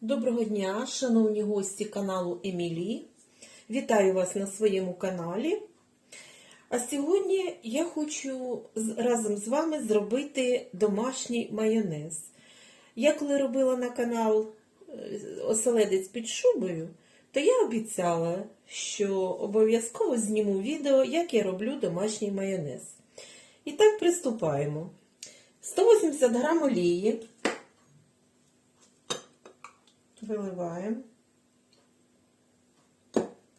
Доброго дня, шановні гості каналу Емілі. Вітаю вас на своєму каналі. А сьогодні я хочу разом з вами зробити домашній майонез. Я коли робила на канал е, Оселедець під шубою, то я обіцяла, що обов'язково зніму відео, як я роблю домашній майонез. І так приступаємо. 180 грам олії. Виливаємо.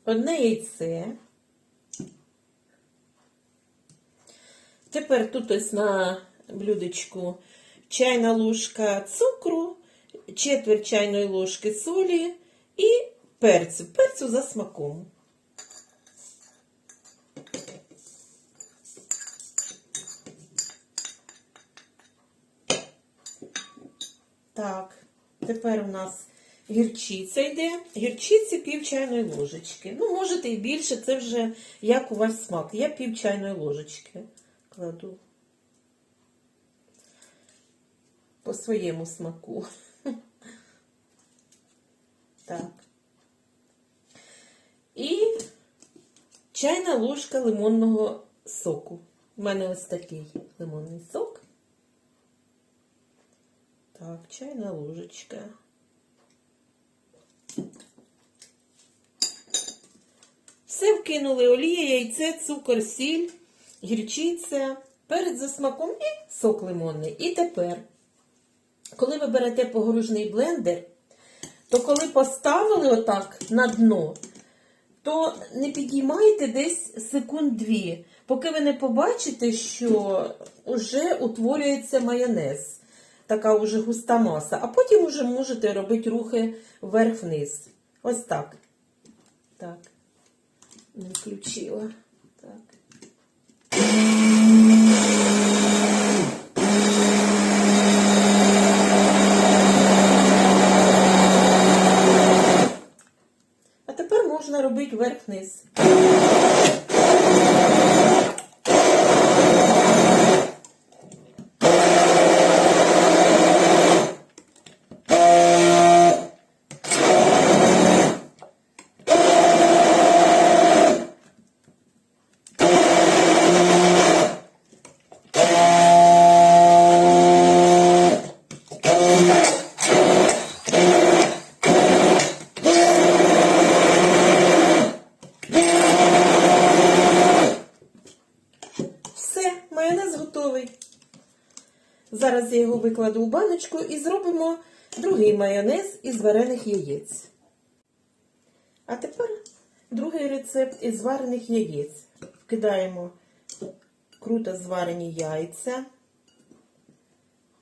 Одне яйце. Тепер тут ось на блюдечку чайна ложка цукру, четверть чайної ложки солі і перцю. Перцю за смаком. Так, тепер у нас гірчиця йде. Гірчиці пів чайної ложечки. Ну, можете і більше, це вже як у вас смак. Я пів чайної ложечки кладу. По своєму смаку. Так. І чайна ложка лимонного соку. У мене ось такий лимонний сок. Так, чайна ложечка. Все вкинули олія, яйце, цукор, сіль, гірчиця, перець за смаком і сок лимонний. І тепер, коли ви берете погружний блендер, то коли поставили отак на дно, то не підіймайте десь секунд дві, поки ви не побачите, що вже утворюється майонез. Така вже густа маса. А потім вже можете робити рухи вверх-вниз. Ось так. Так. Не включила. Так. А тепер можна робити вверх-вниз. Все, майонез готовий. Зараз я його викладу у баночку і зробимо другий майонез із варених яєць. А тепер другий рецепт із варених яєць. Вкидаємо круто зварені яйця,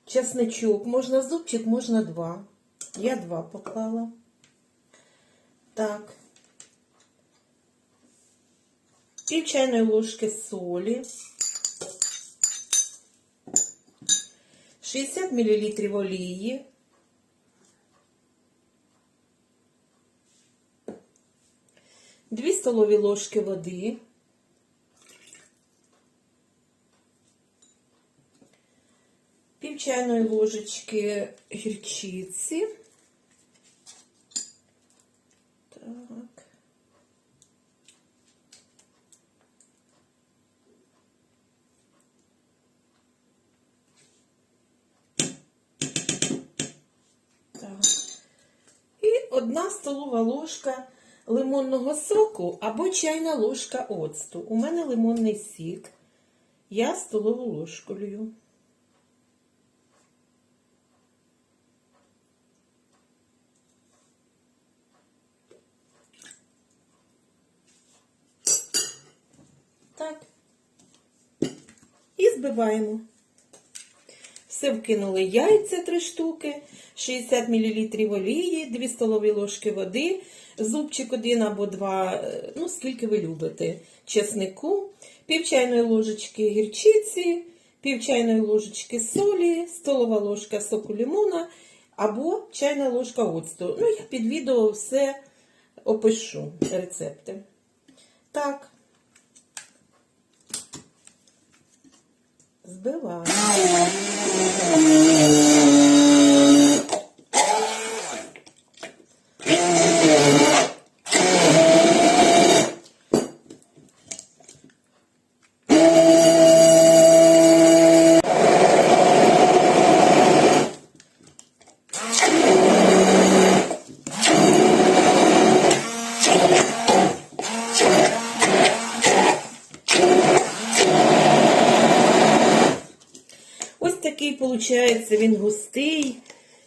чесничок, можна зубчик, можна два. Я два поклала. Так. Пів чайної ложки солі. 60 мл олії. Дві столові ложки води. Пів чайної ложечки гірчиці. Так. Одна столова ложка лимонного соку або чайна ложка оцту. У мене лимонний сік. Я столову ложку лью. Так. І збиваємо. Все вкинули яйця 3 штуки, 60 мл олії, 2 столові ложки води, зубчик один або два, е, ну скільки ви любите, чеснику, пів чайної ложечки гірчиці, пів чайної ложечки солі, столова ложка соку лимона або чайна ложка оцту. Ну, я під відео все опишу рецепти. Так. Збиваємо. Ось виходить, він густий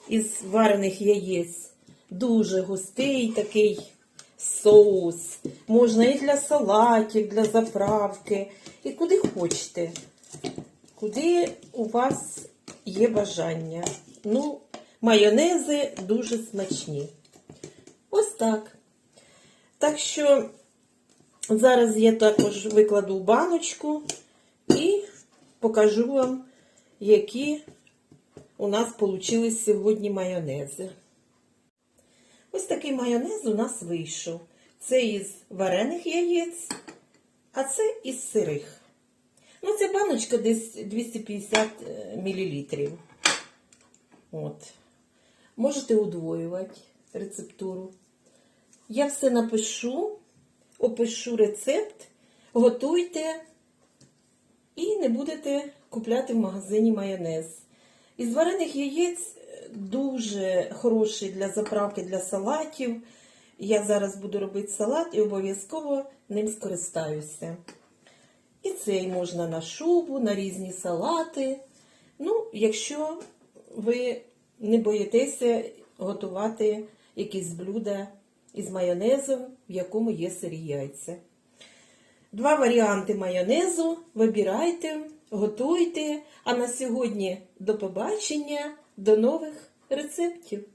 із варених яєць. Дуже густий такий соус. Можна і для салатів, для заправки, і куди хочете. Куди у вас є бажання. Ну, майонези дуже смачні. Ось так. Так що зараз я також викладу баночку і покажу вам, які у нас вийшли сьогодні майонези. Ось такий майонез у нас вийшов. Це із варених яєць, а це із сирих. Ну, ця баночка десь 250 мл. От. Можете удвоювати рецептуру. Я все напишу, опишу рецепт, готуйте і не будете купляти в магазині майонез. Із варених яєць дуже хороший для заправки для салатів. Я зараз буду робити салат і обов'язково ним скористаюся. І цей можна на шубу, на різні салати. Ну, якщо ви не боїтеся готувати якісь блюда із майонезом, в якому є сирі яйця. Два варіанти майонезу. Вибирайте, готуйте. А на сьогодні до побачення, до нових рецептів.